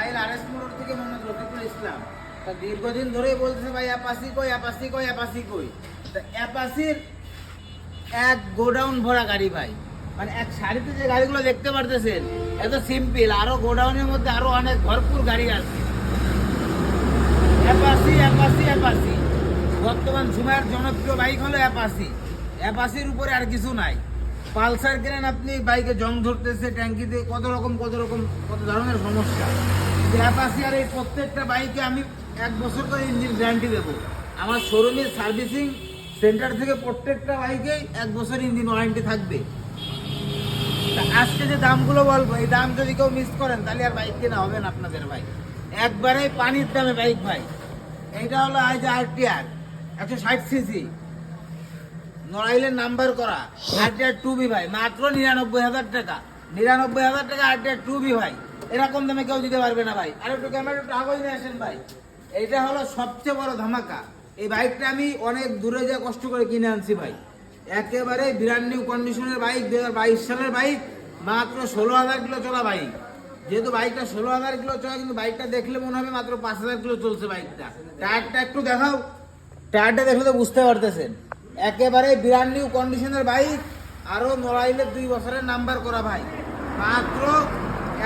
Narail RS মোড় থেকে মোহাম্মদ রফিকুল ইসলাম তা দীর্ঘদিন ধরেই বলতেছে ভাই অ্যাপাসি কই অ্যাপাসি কই অ্যাপাসি কই। তা অ্যাপাসির এক গোডাউন ভরা গাড়ি ভাই। মানে এক সারিতে যে গাড়িগুলো দেখতে পারতেছেন, এত সিম্পল আরও গোডাউনের মধ্যে আরও অনেক ভরপুর গাড়ি আছে। অ্যাপাসি অ্যাপাসি অ্যাপাসি বর্তমান সময়ের জনপ্রিয় বাইক হলো অ্যাপাসি অ্যাপাসির উপরে আর কিছু নাই। পালসার কেনেন আপনি? বাইকে জং ধরতেছে ট্যাঙ্কিতে কত রকম কত রকম, কত ধরনের সমস্যা? অ্যাপাসি আর এই প্রত্যেকটা বাইকে আমি এক বছর করে ইঞ্জিন গ্যারান্টি দেবো। আমার শোরুমের সার্ভিসিং সেন্টার থেকে প্রত্যেকটা বাইকেই এক বছর ইঞ্জিন ওয়ারেন্টি থাকবে। আজকে যে দামগুলো বলব, এই দাম যদি কেউ মিস করেন, তাহলে আর বাইক কেনা হবে না আপনাদের ভাই। একবারে পানির দামে বাইক ভাই। এইটা হলো আজ আর টি আর, একশো ষাট সিসি। নড়াইলের নাম্বার করা। আর টি বি ভাই, মাত্র নিরানব্বই হাজার টাকা। নিরানব্বই হাজার টাকা আর টি বি ভাই। এরকম দামে কেউ দিতে পারবে না ভাই। আর একটু ক্যামেরা একটু আগোই নিয়ে আসেন ভাই। এটা হলো সবচেয়ে বড় ধামাকা। এই বাইকটা আমি অনেক দূরে যা কষ্ট করে কিনে আনছি ভাই। একেবারে ব্র্যান্ড নিউ কন্ডিশনের বাইক দু হাজার বাইশ সালের বাইক, মাত্র ষোলো হাজার কিলো চলা বাইক যেহেতু বাইকটা ষোলো হাজার কিলো চলা, কিন্তু বাইকটা দেখলে মনে হবে মাত্র পাঁচ হাজার কিলো চলছে বাইকটা। টায়ারটা একটু দেখাও। টায়ারটা দেখলে তো বুঝতে পারতেছেন। একেবারে ব্র্যান্ড নিউ কন্ডিশনের বাইক আরও নড়াইলের দুই বছরের নাম্বার করা ভাই মাত্র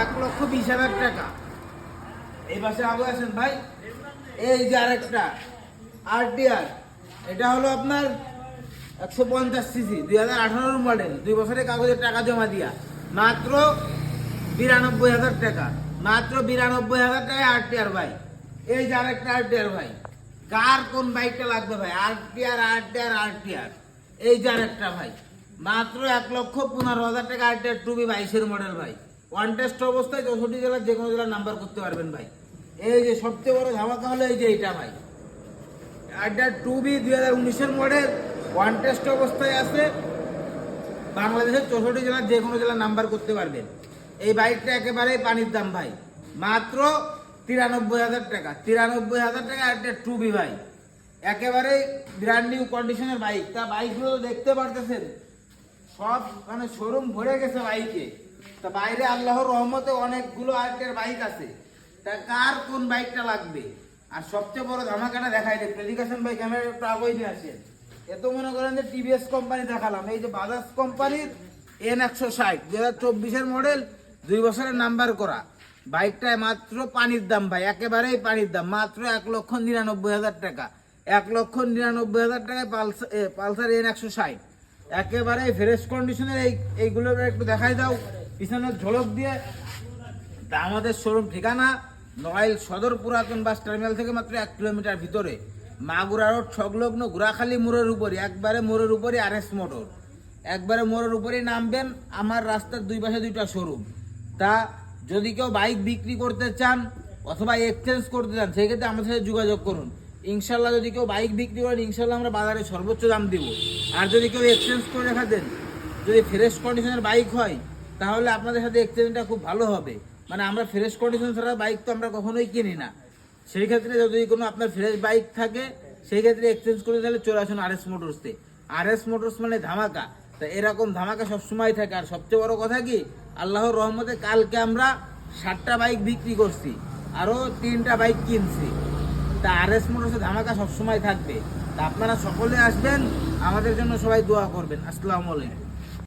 এক লক্ষ বিশ হাজার টাকা। এই পাশে আগে আছেন ভাই, এই যে আরেকটা আরটিআর এটা হলো আপনার একশো পঞ্চাশ সিসি দুই হাজার আঠারোর মডেল দুই বছরের কাগজের টাকা জমা দিয়া। মাত্র বিরানব্বই হাজার টাকা, মাত্র বিরানব্বই হাজার টাকায় আরটিআর ভাই এই যে আরেকটা আরটিআর ভাই কার কোন বাইকটা লাগবে ভাই? RTR RTR RTR. এই যে আরেকটা ভাই। মাত্র এক লক্ষ পনেরো হাজার টাকা আরটিআর টু বি বাইশের মডেল ভাই। ওয়ান টেস্ট অবস্থায় চৌষট্টি জেলার যে কোনো জেলার নাম্বার করতে পারবেন ভাই। এই যে সবচেয়ে বড় ধামাকা হলো এই যে এইটা ভাই। আড্ডা টু বি দুই হাজার উনিশের মডেল ওয়ান টেস্ট অবস্থায় আছে। বাংলাদেশের চৌষট্টি জেলার যে কোনো জেলার নাম্বার করতে পারবেন। এই বাইকটা একেবারেই পানির দাম ভাই। মাত্র তিরানব্বই হাজার টাকা। তিরানব্বই হাজার টাকা একটা টু বি ভাই একেবারেই ব্র্যান্ড নিউ কন্ডিশনের বাইক তা বাইকগুলো দেখতে পারতেছেন? সব মানে শোরুম ভরে গেছে বাইকে তা বাইরে আল্লাহর রহমতে অনেকগুলো আর্টের বাইক আছে। তা কার কোন বাইকটা লাগবে? আর সবচেয়ে বড় ধামাকাটা দেখাই দেয় প্রেডিকেশন বাইক ক্যামেরা একটু আগেই নিয়ে আসেন। এত মনে করেন যে টিভিএস কোম্পানি দেখালাম। এই যে বাজাজ কোম্পানির এন একশো ষাট। দু হাজার চব্বিশের মডেল দুই বছরের নাম্বার করা। বাইকটায় মাত্র পানির দাম ভাই, একেবারেই পানির দাম। মাত্র এক লক্ষ নিরানব্বই হাজার টাকা। এক লক্ষ নিরানব্বই হাজার টাকায় পালসার পালসার এন একশো ষাট। একেবারে ফ্রেশ কন্ডিশনের এই এইগুলো একটু দেখাই দাও। পিছনের ঝলক দিয়ে। তা আমাদের শোরুম ঠিকানা নড়াইল সদর পুরাতন বাস টার্মিনাল থেকে মাত্র এক কিলোমিটার ভিতরে। মাগুরা রোড সংলগ্ন গুড়াখালী মোড়ের উপরে একবারে মোড়ের উপরে আর এস মোটর একবারে মোড়ের উপরেই নামবেন আমার রাস্তার দুই পাশে দুইটা শোরুম তা যদি কেউ বাইক বিক্রি করতে চান অথবা এক্সচেঞ্জ করতে চান, সেক্ষেত্রে আমাদের সাথে যোগাযোগ করুন। ইনশাল্লাহ যদি কেউ বাইক বিক্রি করেন ইনশাল্লাহ আমরা বাজারে সর্বোচ্চ দাম দিব। আর যদি কেউ এক্সচেঞ্জ করে রেখা দেন যদি ফ্রেশ কন্ডিশনের বাইক হয়, তাহলে আপনাদের সাথে এক্সচেঞ্জটা খুব ভালো হবে। মানে আমরা ফ্রেশ কন্ডিশন ছাড়া বাইক তো আমরা কখনোই কিনি না। সেই ক্ষেত্রে যদি কোনো আপনার ফ্রেশ বাইক থাকে, সেই ক্ষেত্রে এক্সচেঞ্জ করে তাহলে চলে আসুন আর এস মোটরসে আর এস মোটরস মানে ধামাকা। তা এরকম ধামাকা সব সময় থাকে। আর সবচেয়ে বড় কথা কি? আল্লাহর রহমতে কালকে আমরা ষাটটা বাইক বিক্রি করছি, আরও তিনটা বাইক কিনছি। তা আর এস মোটরসে ধামাকা সবসময় থাকবে। তা আপনারা সকলে আসবেন, আমাদের জন্য সবাই দোয়া করবেন। আসসালামু আলাইকুম।